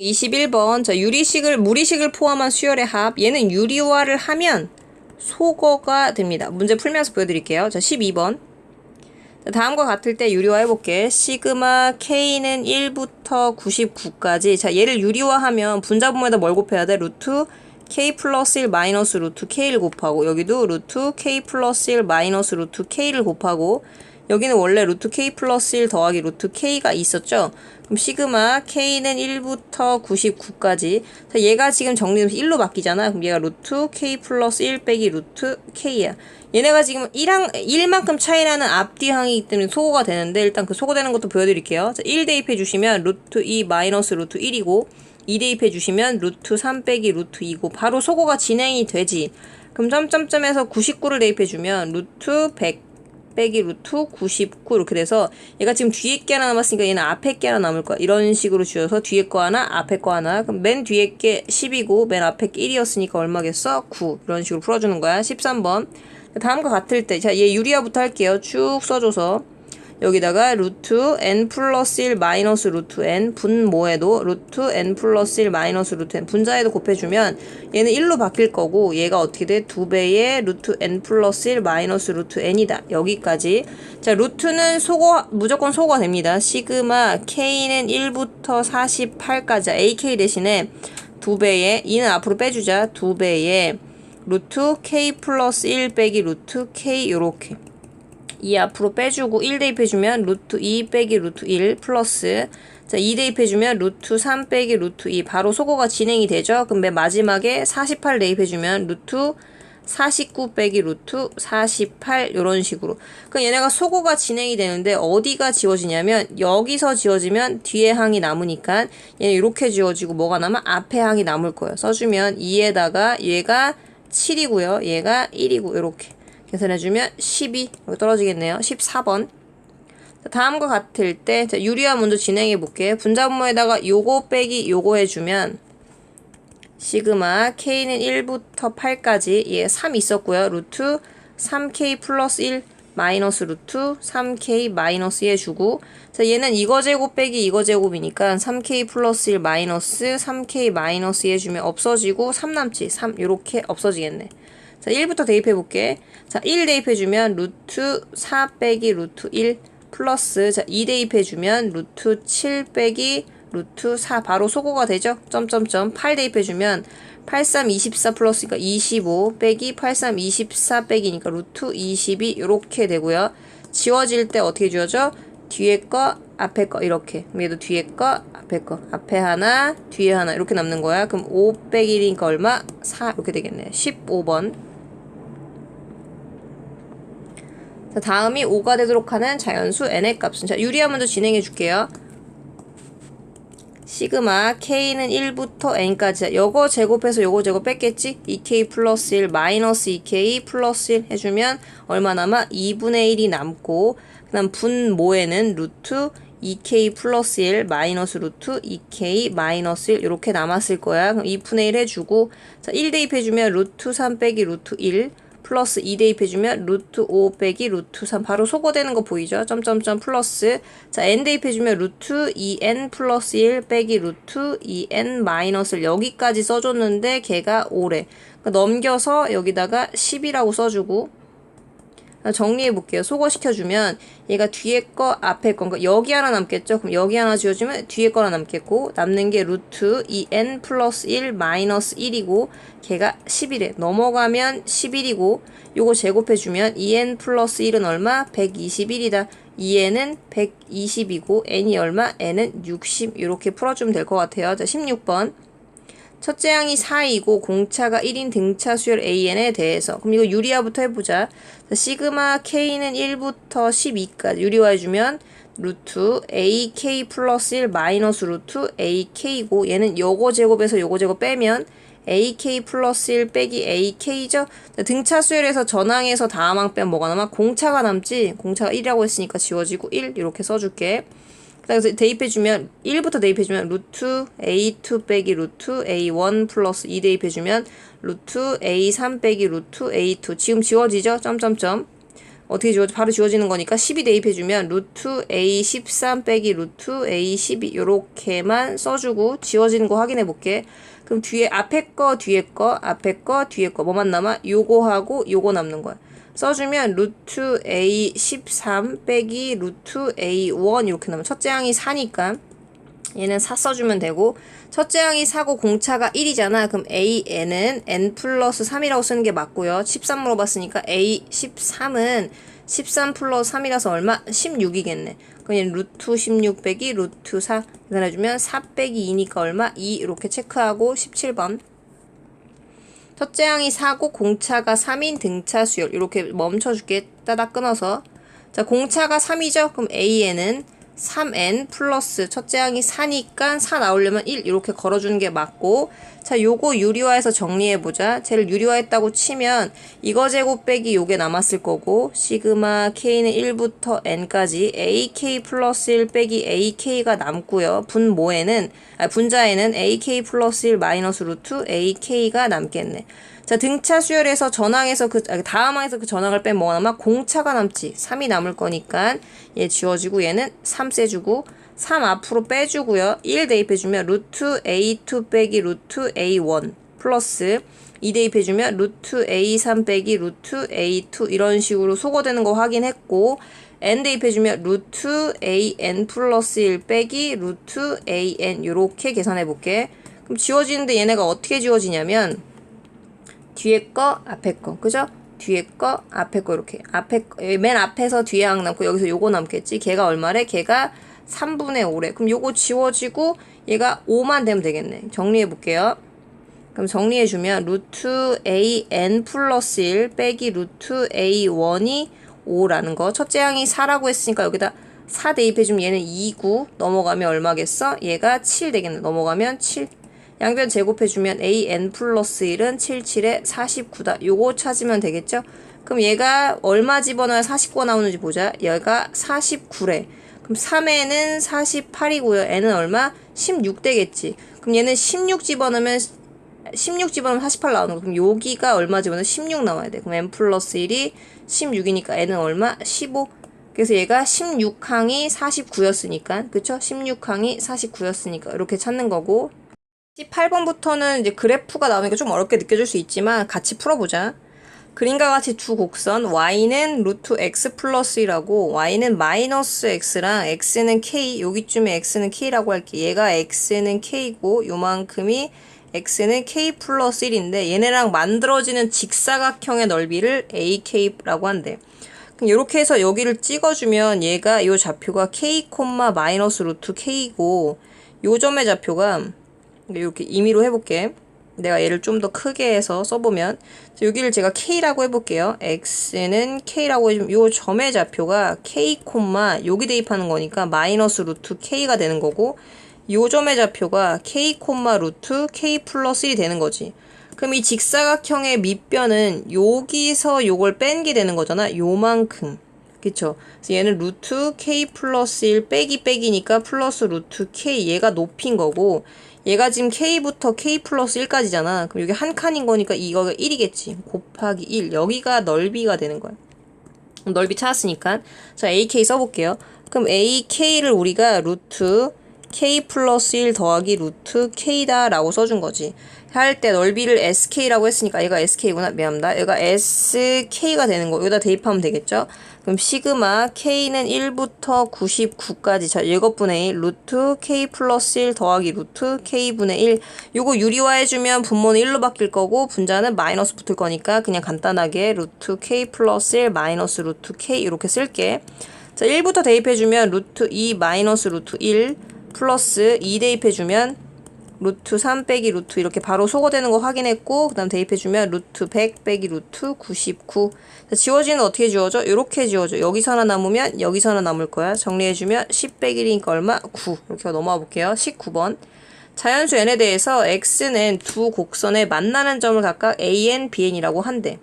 21번 자 유리식을 무리식을 포함한 수열의 합 얘는 유리화를 하면 소거가 됩니다. 문제 풀면서 보여드릴게요. 자 12번 자, 다음과 같을 때 유리화 해볼게. 시그마 K는 1부터 99까지. 자, 얘를 유리화하면 분자분모에다 뭘 곱해야 돼? 루트 K 플러스 1 마이너스 루트 K를 곱하고 여기도 루트 K 플러스 1 마이너스 루트 K를 곱하고 여기는 원래 루트 K 플러스 1 더하기 루트 K가 있었죠? 그럼 시그마 K는 1부터 99까지. 자, 얘가 지금 정리되면서 1로 바뀌잖아. 그럼 얘가 루트 K 플러스 1 빼기 루트 K야. 얘네가 지금 1항, 1만큼 차이 나는 앞뒤 항이기 때문에 소거가 되는데 일단 그 소거되는 것도 보여드릴게요. 자, 1 대입해 주시면 루트 2 마이너스 루트 1이고 2 대입해 주시면 루트 3 빼기 루트 2고 바로 소거가 진행이 되지. 그럼 점점점에서 99를 대입해 주면 루트 100 빼기 루트 99 이렇게 돼서 얘가 지금 뒤에 게 하나 남았으니까 얘는 앞에 게 하나 남을 거야. 이런 식으로 주어서 뒤에 거 하나, 앞에 거 하나. 그럼 맨 뒤에 게 10이고 맨 앞에 게 1이었으니까 얼마겠어? 9. 이런 식으로 풀어주는 거야. 13번. 다음과 같을 때, 자, 얘 유리화부터 할게요. 쭉 써줘서. 여기다가 루트 n 플러스 1 마이너스 루트 n 분모에도 루트 n 플러스 1 마이너스 루트 n 분자에도 곱해주면 얘는 1로 바뀔 거고 얘가 어떻게 돼? 2배의 루트 n 플러스 1 마이너스 루트 n이다. 여기까지. 자, 루트는 소거, 무조건 소거가 됩니다. 시그마 k는 1부터 48까지. ak 대신에 2배의, 2는 앞으로 빼주자. 2배의 루트 k 플러스 1 빼기 루트 k 요렇게. 2 앞으로 빼주고 1 대입해주면 루트 2 빼기 루트 1 플러스 자, 2 대입해주면 루트 3 빼기 루트 2 바로 소거가 진행이 되죠. 그럼 맨 마지막에 48 대입해주면 루트 49 빼기 루트 48 이런 식으로 그러니까 얘네가 소거가 진행이 되는데 어디가 지워지냐면 여기서 지워지면 뒤에 항이 남으니까 얘는 이렇게 지워지고 뭐가 남아? 앞에 항이 남을 거예요. 써주면 2에다가 얘가 7이고요. 얘가 1이고 이렇게 계산해주면 12 여기 떨어지겠네요. 14번 자, 다음과 같을 때 자, 유리화 먼저 진행해 볼게요. 분자분모에다가 요거 빼기 요거 해주면 시그마 k는 1부터 8까지 얘3 있었고요. 루트 3k 플러스 1 마이너스 루트 3k 마이너스 2 해주고 자 얘는 이거 제곱 빼기 이거 제곱이니까 3k 플러스 1 마이너스 3k 마이너스 2 해주면 없어지고 3 남지 3 요렇게 없어지겠네. 자, 1부터 대입해 볼게. 자, 1 대입해 주면 루트 4 빼기 루트 1 플러스 자, 2 대입해 주면 루트 7 빼기 루트 4 바로 소거가 되죠? 점점점 8 대입해 주면 83 24 플러스니까 25 빼기 83 24 빼기니까 루트 22 이렇게 되고요. 지워질 때 어떻게 지워져? 뒤에 거, 앞에 거 이렇게. 얘도 뒤에 거, 앞에 거. 앞에 하나, 뒤에 하나 이렇게 남는 거야. 그럼 5 빼기 1이니까 얼마? 4 이렇게 되겠네. 15번. 자, 다음이 5가 되도록 하는 자연수 n의 값은 자, 유리화 먼저 진행해 줄게요. 시그마 k는 1부터 n까지 요거 제곱해서 요거 제곱 뺐겠지? 2k 플러스 1 마이너스 2k 플러스 1 해주면 얼마 남아? 2분의 1이 남고 그 다음 분모에는 루트 2k 플러스 1 마이너스 루트 2k 마이너스 1 이렇게 남았을 거야. 그럼 2분의 1 해주고 자, 1 대입해주면 루트 3 빼기 루트 1 플러스 2 대입해주면 루트 5 빼기 루트 3 바로 소거되는 거 보이죠? 점점점 플러스. 자 n 대입해주면 루트 2n 플러스 1 빼기 루트 2n 마이너스를 여기까지 써줬는데 걔가 5래. 그러니까 넘겨서 여기다가 10이라고 써주고 정리해 볼게요. 소거시켜주면 얘가 뒤에 거 앞에 거 그러니까 여기 하나 남겠죠? 그럼 여기 하나 지워주면 뒤에 거 하나 남겠고 남는 게 루트 2n 플러스 1 마이너스 1이고 걔가 11에 넘어가면 11이고 요거 제곱해주면 2n 플러스 1은 얼마? 121이다. 2n은 120이고 n이 얼마? n은 60 이렇게 풀어주면 될 것 같아요. 자 16번 첫째 항이 4이고 공차가 1인 등차 수열 AN에 대해서 그럼 이거 유리화부터 해보자. 자, 시그마 K는 1부터 12까지 유리화해주면 루트 AK 플러스 1 마이너스 루트 AK고 얘는 요거 제곱에서 요거 제곱 빼면 AK 플러스 1 빼기 AK죠. 자, 등차 수열에서 전항에서 다항 빼면 뭐가 남아? 공차가 남지. 공차가 1이라고 했으니까 지워지고 1 이렇게 써줄게. 그래서 대입해주면 1부터 대입해주면 루트 a2 빼기 루트 a1 플러스 2 대입해주면 루트 a3 빼기 루트 a2 지금 지워지죠? 점점점 어떻게 지워 바로 지워지는 거니까 12 대입해주면 루트 a 13 빼기 루트 a 12 요렇게만 써주고 지워지는 거 확인해 볼게. 그럼 뒤에 앞에 거 뒤에 거 앞에 거 뒤에 거 뭐만 남아? 요거하고 요거 남는 거야. 써주면 루트 a 13 빼기 루트 a 1 이렇게 나면 첫째 항이 4니까 얘는 4 써주면 되고 첫째 항이 4고 공차가 1이잖아. 그럼 AN은 N 플러스 3이라고 쓰는 게 맞고요. 13 물어봤으니까 A 13은 13 플러스 3이라서 얼마? 16이겠네. 그럼 루트 16 빼기 루트 4 계산해주면 4 빼기 2니까 얼마? 2 이렇게 체크하고 17번 첫째 항이 4고 공차가 3인 등차 수열 이렇게 멈춰줄게. 따닥 끊어서. 자 공차가 3이죠? 그럼 AN은 3n 플러스 첫째 항이 4니까 4 나오려면 1 이렇게 걸어주는 게 맞고 자 요거 유리화해서 정리해보자. 쟤를 유리화했다고 치면 이거 제곱 빼기 요게 남았을 거고 시그마 k는 1부터 n까지 ak 플러스 1 빼기 ak가 남고요. 분모에는 아 분자에는 ak 플러스 1 마이너스 루트 ak가 남겠네 자 등차 수열에서 전항에서 그 아, 다음 항에서 그 전항을 빼면 뭐가 남아? 공차가 남지 3이 남을 거니까 얘 지워지고 얘는 3 세주고 3 앞으로 빼주고요 1 대입해주면 루트 a2 빼기 루트 a1 플러스 2 대입해주면 루트 a3 빼기 루트 a2 이런 식으로 소거되는 거 확인했고 n 대입해주면 루트 an 플러스 1 빼기 루트 an 요렇게 계산해볼게 그럼 지워지는데 얘네가 어떻게 지워지냐면 뒤에 거, 앞에 거, 그죠? 뒤에 거, 앞에 거 이렇게 앞에 거, 맨 앞에서 뒤에 항 남고 여기서 요거 남겠지. 걔가 얼마래? 걔가 3분의 5래. 그럼 요거 지워지고 얘가 5만 되면 되겠네. 정리해 볼게요. 그럼 정리해 주면 루트 an 플러스 1 빼기 루트 a1이 5라는 거. 첫째 항이 4라고 했으니까 여기다 4 대입해 주면 얘는 2구 넘어가면 얼마겠어? 얘가 7 되겠네. 넘어가면 7. 양변 제곱해주면 an 플러스 1은 77에 49다. 요거 찾으면 되겠죠? 그럼 얘가 얼마 집어넣어야 49가 나오는지 보자. 얘가 49래. 그럼 3에는 48이고요. n은 얼마? 16 되겠지. 그럼 얘는 16 집어넣으면 16 집어넣으면 48 나오는 거. 그럼 여기가 얼마 집어넣으면 16 나와야 돼. 그럼 n 플러스 1이 16이니까 n은 얼마? 15. 그래서 얘가 16항이 49였으니까 그쵸? 16항이 49였으니까 이렇게 찾는 거고 18번부터는 이제 그래프가 나오니까 좀 어렵게 느껴질 수 있지만 같이 풀어보자. 그림과 같이 두 곡선 y는 루트 x 플러스 1하고 y는 마이너스 x랑 x는 k 여기쯤에 x는 k라고 할게. 얘가 x는 k고 요만큼이 x는 k 플러스 1인데 얘네랑 만들어지는 직사각형의 넓이를 ak라고 한대. 그럼 이렇게 해서 여기를 찍어주면 얘가 요 좌표가 k, 마이너스 루트 k고 요 점의 좌표가 이렇게 임의로 해볼게. 내가 얘를 좀 더 크게 해서 써보면 여기를 제가 K라고 해볼게요. X는 K라고 해주면 요 점의 좌표가 K, 여기 대입하는 거니까 마이너스 루트 K가 되는 거고 요 점의 좌표가 K, 루트 K 플러스 1이 되는 거지. 그럼 이 직사각형의 밑변은 여기서 요걸 뺀 게 되는 거잖아. 요만큼. 그쵸? 그래서 얘는 루트 K 플러스 1 빼기 빼기니까 플러스 루트 K 얘가 높인 거고 얘가 지금 K부터 K 플러스 1까지잖아. 그럼 여기 한 칸인 거니까 이거가 1이겠지. 곱하기 1. 여기가 넓이가 되는 거야. 넓이 찾았으니까. 자, AK 써볼게요. 그럼 AK를 우리가 루트 K 플러스 1 더하기 루트 K다 라고 써준 거지. 할 때 넓이를 SK라고 했으니까 얘가 SK구나. 미안합니다. 얘가 SK가 되는 거. 여기다 대입하면 되겠죠? 그럼 시그마 K는 1부터 99까지 자 이것분의 1 루트 K 플러스 1 더하기 루트 K분의 1 요거 유리화해주면 분모는 1로 바뀔 거고 분자는 마이너스 붙을 거니까 그냥 간단하게 루트 K 플러스 1 마이너스 루트 K 이렇게 쓸게 자 1부터 대입해주면 루트 2 마이너스 루트 1 플러스 2 대입해주면 루트 3 빼기 루트 이렇게 바로 소거되는 거 확인했고 그 다음 대입해주면 루트 100 빼기 루트 99 자, 지워지는 어떻게 지워져? 이렇게 지워져 여기서 하나 남으면 여기서 하나 남을 거야 정리해주면 10 빼기 1이니까 얼마? 9 이렇게 넘어가 볼게요 19번 자연수 n에 대해서 x는 두 곡선의 만나는 점을 각각 a,n, b,n이라고 한대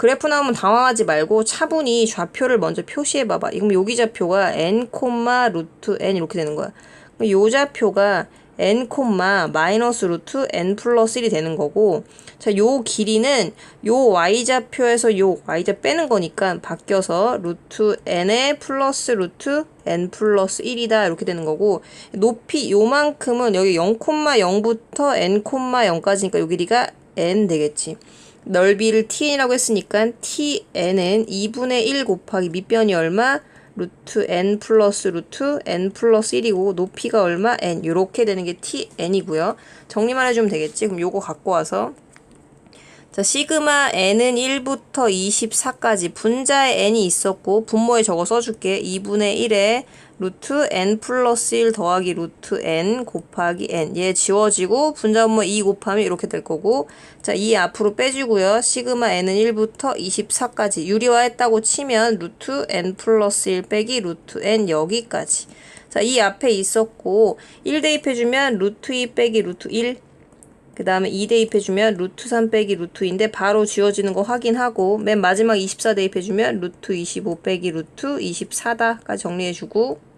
그래프 나오면 당황하지 말고 차분히 좌표를 먼저 표시해 봐봐. 그럼 여기 좌표가 n, 루트 n 이렇게 되는 거야. 요 좌표가 n 마이너스 루트 n 플러스 1이 되는 거고 자, 요 길이는 요 y좌표에서 요 y좌 빼는 거니까 바뀌어서 루트 n의 플러스 루트 n 플러스 1이다 이렇게 되는 거고 높이 요만큼은 여기 0,0부터 n,0까지니까 요 길이가 n 되겠지. 넓이를 tn이라고 했으니까 tn은 2분의 1 곱하기 밑변이 얼마? 루트 n 플러스 루트 n 플러스 1이고 높이가 얼마? n 요렇게 되는 게 tn이고요. 정리만 해주면 되겠지. 그럼 요거 갖고 와서 자, 시그마 n은 1부터 24까지 분자에 n이 있었고 분모에 적어 써줄게. 2분의 1에 루트 n 플러스 1 더하기 루트 n 곱하기 n. 얘 지워지고 분자 분모 2 곱하면 이렇게 될 거고 자, 이 앞으로 빼주고요. 시그마 n은 1부터 24까지 유리화했다고 치면 루트 n 플러스 1 빼기 루트 n 여기까지. 자, 이 앞에 있었고 1 대입해주면 루트 2 빼기 루트 1 그 다음에 2 대입해주면 루트 3 빼기 루트 2인데 바로 지워지는 거 확인하고 맨 마지막 24 대입해주면 루트 25 빼기 루트 24다까지 정리해주고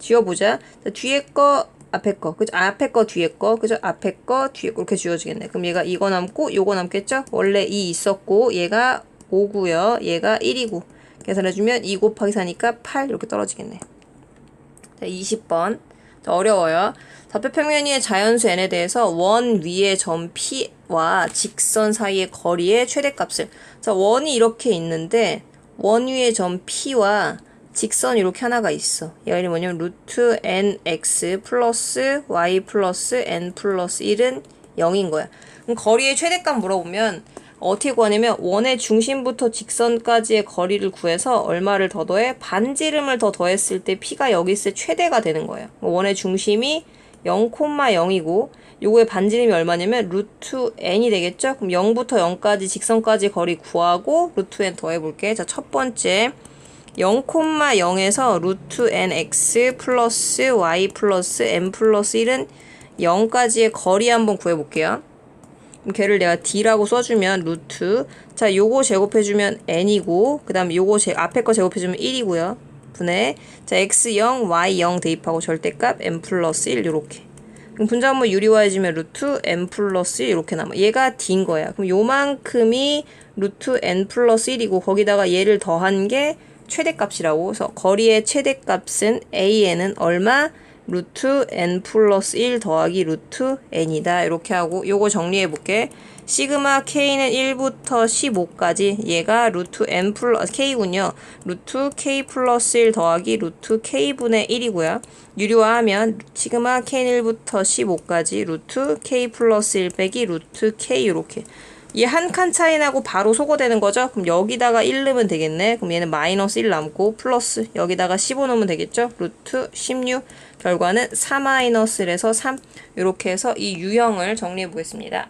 지워보자. 자, 뒤에 거 앞에 거 그죠? 아, 앞에 거 뒤에 거 그죠? 앞에 거 뒤에 거 이렇게 지워지겠네. 그럼 얘가 이거 남고 요거 남겠죠? 원래 2 있었고 얘가 5고요. 얘가 1이고 계산해주면 2 곱하기 4니까 8 이렇게 떨어지겠네. 자, 20번. 자, 어려워요. 좌표평면의 자연수 n에 대해서 원 위의 점 P와 직선 사이의 거리의 최대값을 자, 원이 이렇게 있는데 원 위의 점 P와 직선 이렇게 하나가 있어. 얘가 뭐냐면 루트 nx 플러스 y 플러스 n 플러스 1은 0인 거야. 그럼 거리의 최대값 물어보면 어떻게 구하냐면 원의 중심부터 직선까지의 거리를 구해서 얼마를 더 더해 반지름을 더 더했을 때 p가 여기 있을 때 최대가 되는 거예요. 원의 중심이 0,0이고 요거의 반지름이 얼마냐면 루트 n이 되겠죠? 그럼 0부터 0까지 직선까지 거리 구하고 루트 n 더해볼게. 자, 첫 번째 0,0에서 루트 nx 플러스 y 플러스 n 플러스 1은 0까지의 거리 한번 구해볼게요. 그럼 걔를 내가 d라고 써주면 루트. 자 요거 제곱해주면 n이고 그 다음에 요거 제, 앞에 거 제곱해주면 1이고요. 분의 자 x0 y0 대입하고 절대값 n 플러스 1 요렇게. 그럼 분자분모 유리화해주면 루트 n 플러스 1 이렇게 남아. 얘가 d인 거야. 그럼 요만큼이 루트 n 플러스 1이고 거기다가 얘를 더한 게 최대값이라고 그래서 거리의 최대값은 an은 얼마? 루트 n 플러스 1 더하기 루트 n이다. 이렇게 하고 요거 정리해 볼게. 시그마 k는 1부터 15까지 얘가 루트 n 플러스 k군요. 루트 k 플러스 1 더하기 루트 k분의 1이고요. 유리화하면 시그마 k는 1부터 15까지 루트 k 플러스 1 빼기 루트 k 이렇게 얘 한 칸 차이 나고 바로 소거되는 거죠? 그럼 여기다가 1 넣으면 되겠네. 그럼 얘는 마이너스 1 남고 플러스 여기다가 15 넣으면 되겠죠? 루트 16 결과는 4 마이너스 1에서 3 이렇게 해서 이 유형을 정리해 보겠습니다.